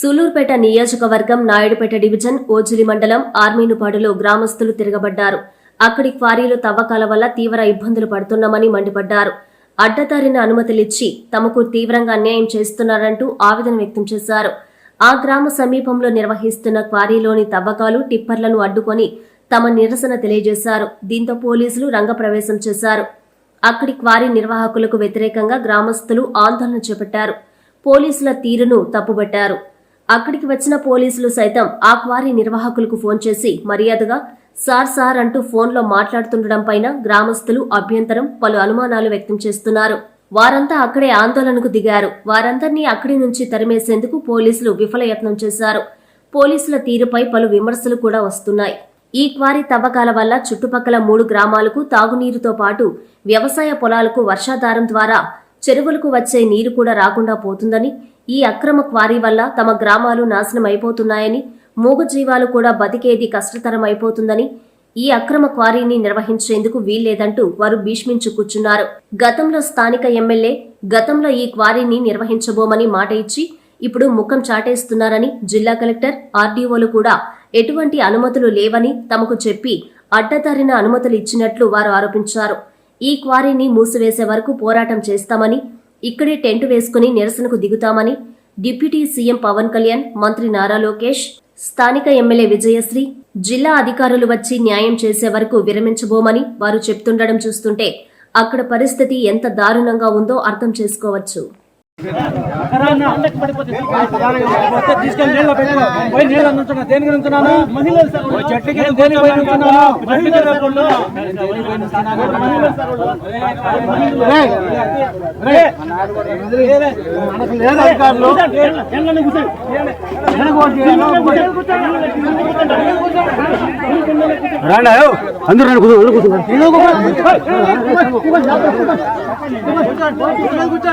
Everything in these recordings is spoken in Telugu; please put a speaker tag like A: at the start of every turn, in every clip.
A: సూలూరుపేట నియోజకవర్గం నాయుడుపేట డివిజన్ ఓజిలి మండలం ఆర్మీనుపాడులో గ్రామస్తులు తిరగబడ్డారు. అక్కడి క్వారీలు తవ్వకాల వల్ల తీవ్ర ఇబ్బందులు పడుతున్నామని మండిపడ్డారు. అడ్డదారిన అనుమతులిచ్చి తమకు తీవ్రంగా అన్యాయం చేస్తున్నారంటూ ఆవేదన వ్యక్తం చేశారు. ఆ గ్రామ సమీపంలో నిర్వహిస్తున్న క్వారీలోని తవ్వకాలు టిప్పర్లను అడ్డుకొని తమ నిరసన తెలియజేశారు. దీంతో పోలీసులు రంగప్రవేశం చేశారు. అక్కడి క్వారీ నిర్వాహకులకు వ్యతిరేకంగా గ్రామస్తులు ఆందోళన చేపట్టారు. పోలీసుల తీరును తప్పుబట్టారు. అక్కడికి వచ్చిన పోలీసులు సైతం ఆ క్వారీ నిర్వాహకులకు ఫోన్ చేసి మర్యాదగా సార్ సార్ అంటూ ఫోన్లో మాట్లాడుతుండడంపైన గ్రామస్తులు అభ్యంతరం పలు అనుమానాలు వ్యక్తం చేస్తున్నారు. వారంతా అక్కడే ఆందోళనకు దిగారు. వారందరినీ అక్కడి నుంచి తరిమేసేందుకు పోలీసులు విఫలయత్నం చేశారు. పోలీసుల తీరుపై పలు విమర్శలు కూడా వస్తున్నాయి. ఈ క్వారీ తవ్వకాల వల్ల చుట్టుపక్కల మూడు గ్రామాలకు తాగునీరుతో పాటు వ్యవసాయ పొలాలకు వర్షాధారం ద్వారా చెరువులకు వచ్చే నీరు కూడా రాకుండా పోతుందని ఈ అక్రమ క్వారీ వల్ల తమ గ్రామాలు నాశనం అయిపోతున్నాయని మూగజీవాలు కూడా బతికేది కష్టతరం అయిపోతుందని ఈ అక్రమ క్వారీని నిర్వహించేందుకు వీల్లేదంటూ వారు భీష్మించు కూర్చున్నారు. గతంలో స్థానిక ఎమ్మెల్యే గతంలో ఈ క్వారీని నిర్వహించబోమని మాట ఇచ్చి ఇప్పుడు ముఖం చాటేస్తున్నారని జిల్లా కలెక్టర్ ఆర్డీఓలు కూడా ఎటువంటి అనుమతులు లేవని తమకు చెప్పి అడ్డదారిన అనుమతులు ఇచ్చినట్లు వారు ఆరోపించారు. ఈ క్వారీని మూసివేసే వరకు పోరాటం చేస్తామని ఇక్కడే టెంట్ వేసుకుని నిరసనకు దిగుతామని డిప్యూటీ సీఎం పవన్ కళ్యాణ్ మంత్రి నారా లోకేష్ స్థానిక ఎమ్మెల్యే విజయశ్రీ జిల్లా అధికారులు వచ్చి న్యాయం చేసే వరకు విరమించబోమని వారు చెప్తుండడం చూస్తుంటే అక్కడ పరిస్థితి ఎంత దారుణంగా ఉందో అర్థం చేసుకోవచ్చు.
B: తీసుకెళ్ళి నీళ్ళ పెట్టుకో పోయి నీళ్ళు అందించున్నా దేనికి ఓ చెట్టుకి దేనికి పోయి అధికారులు రాండా అందరూ రండి కూర్చో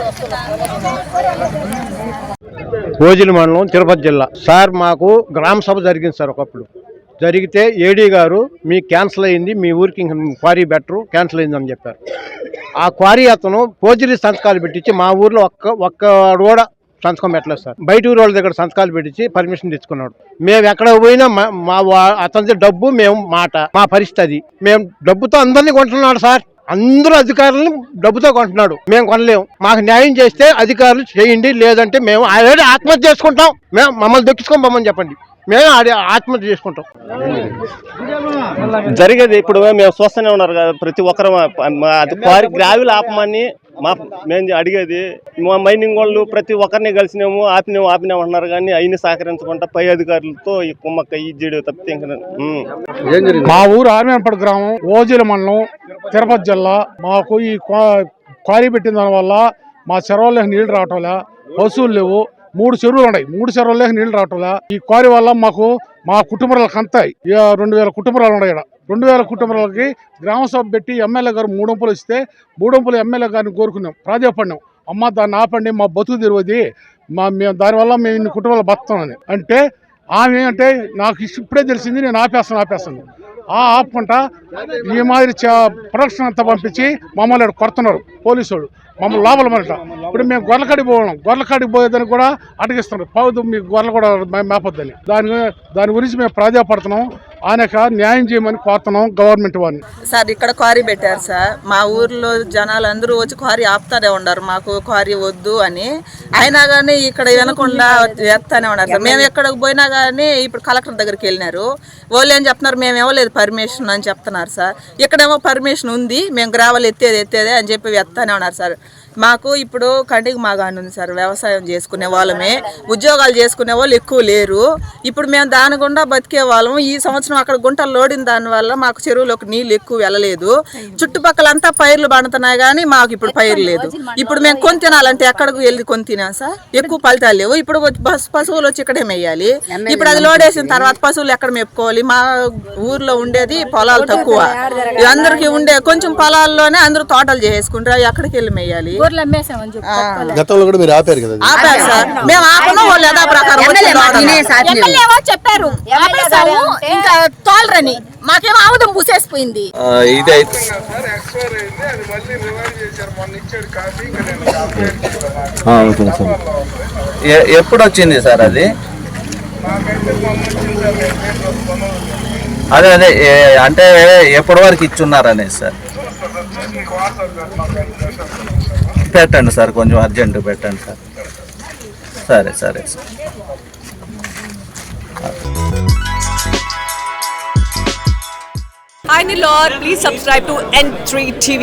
C: ఆయనకి
D: ఓజిలి మండలం తిరుపతి జిల్లా. సార్ మాకు గ్రామ సభ జరిగింది సార్ ఒకప్పుడు. జరిగితే ఏడీ గారు మీ క్యాన్సిల్ అయింది మీ ఊరికి ఇంకా క్వారీ బెటరు క్యాన్సిల్ అయింది అని చెప్పారు. ఆ క్వారీ అతను పోజిలి సంతకాలు పెట్టించి మా ఊర్లో ఒక్క ఒక్క కూడా సంతకం పెట్టలేదు సార్. బయట ఊరు వాళ్ళ దగ్గర సంతకాలు పెట్టించి పర్మిషన్ తెచ్చుకున్నాడు. మేము ఎక్కడ పోయినా మా- మా వా- డబ్బు మేము మాట మా పరిస్థితి అది. మేము డబ్బుతో అందరినీ కొంటున్నాడు సార్. అందరూ అధికారులను డబ్బుతో కొంటున్నాడు. మేము కొనలేము మాకు న్యాయం చేస్తే అధికారులు చేయండి లేదంటే మేము ఆల్రెడీ ఆత్మహత్య చేసుకుంటాం. మేము మమ్మల్ని దొక్కించుకొని పోమని చెప్పండి. మేము ఆడి ఆత్మహత్య చేసుకుంటాం.
E: జరిగేది ఇప్పుడు మేము చూస్తూనే ఉన్నారు కదా ప్రతి ఒక్కరు అది క్వారీ గ్రావిల్ ఆపమని మా మేము అడిగేది మా మైనింగ్ వాళ్ళు ప్రతి ఒక్కరిని కలిసినాము ఆపినాము ఆపినాము అంటున్నారు కానీ అయిన సహకరించకుండా పై అధికారులతో ఈ కుమ్మక్క ఈ జీడి తప్పితే.
F: మా ఊరు ఆర్మేనపడి గ్రామం ఓజిల మండలం తిరుపతి జిల్లా. మాకు ఈ క్వా- క్వారీ పెట్టిన దానివల్ల మా చెరువులకు నీళ్ళు రావటంలే పశువులు లేవు. మూడు చెరువులు ఉన్నాయి. మూడు చెరువులకు నీళ్ళు రావటంలే ఈ క్వారీ వల్ల మాకు మా కుటుంబాలకు అంతాయి ఇక రెండు వేల కుటుంబాలు ఉన్నాయి ఈడ. రెండు వేల కుటుంబాలకి గ్రామ సభ పెట్టి ఎమ్మెల్యే గారు మూడొంపులు ఇస్తే మూడొంపులు ఎమ్మెల్యే గారిని కోరుకున్నాం ప్రాధాన్యపడినాం అమ్మ దాన్ని ఆపండి మా బతుకు తెరవది మా మేము దానివల్ల మేము ఇన్ని కుటుంబాలు బతామని అంటే ఆమె అంటే నాకు ఇప్పుడే తెలిసింది నేను ఆపేస్తాను ఆపేస్తాను. ఆ ఆపుకుంటా ఈ మాదిరి ప్రొడక్షన్ అంతా పంపించి మమ్మల్ని కొడుతున్నారు పోలీసు వాళ్ళు మమ్మల్ని లోపల మనట ఇప్పుడు మేము గొర్రెకాడికి పోవడం గొర్రెకాడికి పోయేదని కూడా అటగిస్తున్నారు పౌదు మీ గొర్రెలు కూడా మే- మేపొద్దని. దాని దాని గురించి మేము ప్రాధాయపడుతున్నాం ఆయనక న్యాయం చేయమని కోరుతున్నాం గవర్నమెంట్ వారిని.
G: సార్ ఇక్కడ క్వారీ పెట్టారు సార్. మా ఊర్లో జనాలు అందరూ వచ్చి క్వారీ ఆపుతానే ఉన్నారు. మాకు క్వారీ వద్దు అని. అయినా కానీ ఇక్కడ వినకుండా వేస్తానే ఉన్నారు సార్. మేము ఎక్కడికి పోయినా కానీ ఇప్పుడు కలెక్టర్ దగ్గరికి వెళ్ళినారు. వాళ్ళు ఏం చెప్తున్నారు? మేము ఇవ్వలేదు పర్మిషన్ అని చెప్తున్నారు సార్. ఇక్కడేమో పర్మిషన్ ఉంది. మేము గ్రావెల్ ఎత్తేది ఎత్తేదే అని చెప్పి వేస్తానే ఉన్నారు సార్. మాకు ఇప్పుడు కంటికి మాగాని ఉంది సార్ వ్యవసాయం చేసుకునే వాళ్ళమే. ఉద్యోగాలు చేసుకునే వాళ్ళు ఎక్కువ లేరు. ఇప్పుడు మేము దాని గుండా బతికే వాళ్ళము ఈ సంవత్సరం అక్కడ గుంటలు లోడిన దాని వల్ల మాకు చెరువులోకి నీళ్ళు ఎక్కువ వెళ్ళలేదు. చుట్టుపక్కలంతా పైర్లు పండుతున్నాయి కానీ మాకు ఇప్పుడు పైరు లేదు. ఇప్పుడు మేము కొని తినాలంటే ఎక్కడికి వెళ్ళి కొని తినాం సార్? ఎక్కువ ఫలితాలు లేవు. ఇప్పుడు పశువులు వచ్చి ఇక్కడే మేయాలి. ఇప్పుడు అది లోడేసిన తర్వాత పశువులు ఎక్కడ మేపుకోవాలి? మా ఊర్లో ఉండేది పొలాలు తక్కువ. అందరికి ఉండే కొంచెం పొలాల్లోనే అందరూ తోటలు చేసుకుంటారు. ఎక్కడికి వెళ్ళి మేయాలి?
C: ఊర్లో అమ్మేసామని చెప్పి
H: గతంలో కూడా మీరు ఆపారు కదా
G: ఆపారు సార్. మేము ఆపను వాళ్ళు యథా ప్రకారం వచ్చి లోడన్నారు.
C: ఎమ్మెల్యేవో చెప్పారు. ఆపేసాము ఇంకా తోలరని. మాకేమో ఆముదం పూసేసిపోయింది.
I: ఇదైతే ఎ- ఎప్పుడు వచ్చింది సార్ అది? అదే అదే అంటే ఎప్పటి వరకు ఇచ్చున్నారనేది సార్? పెట్టండి సార్ కొంచెం అర్జెంటు పెట్టండి సార్ సరే సరే sir
J: Hi Nilor, please subscribe to N3 TV.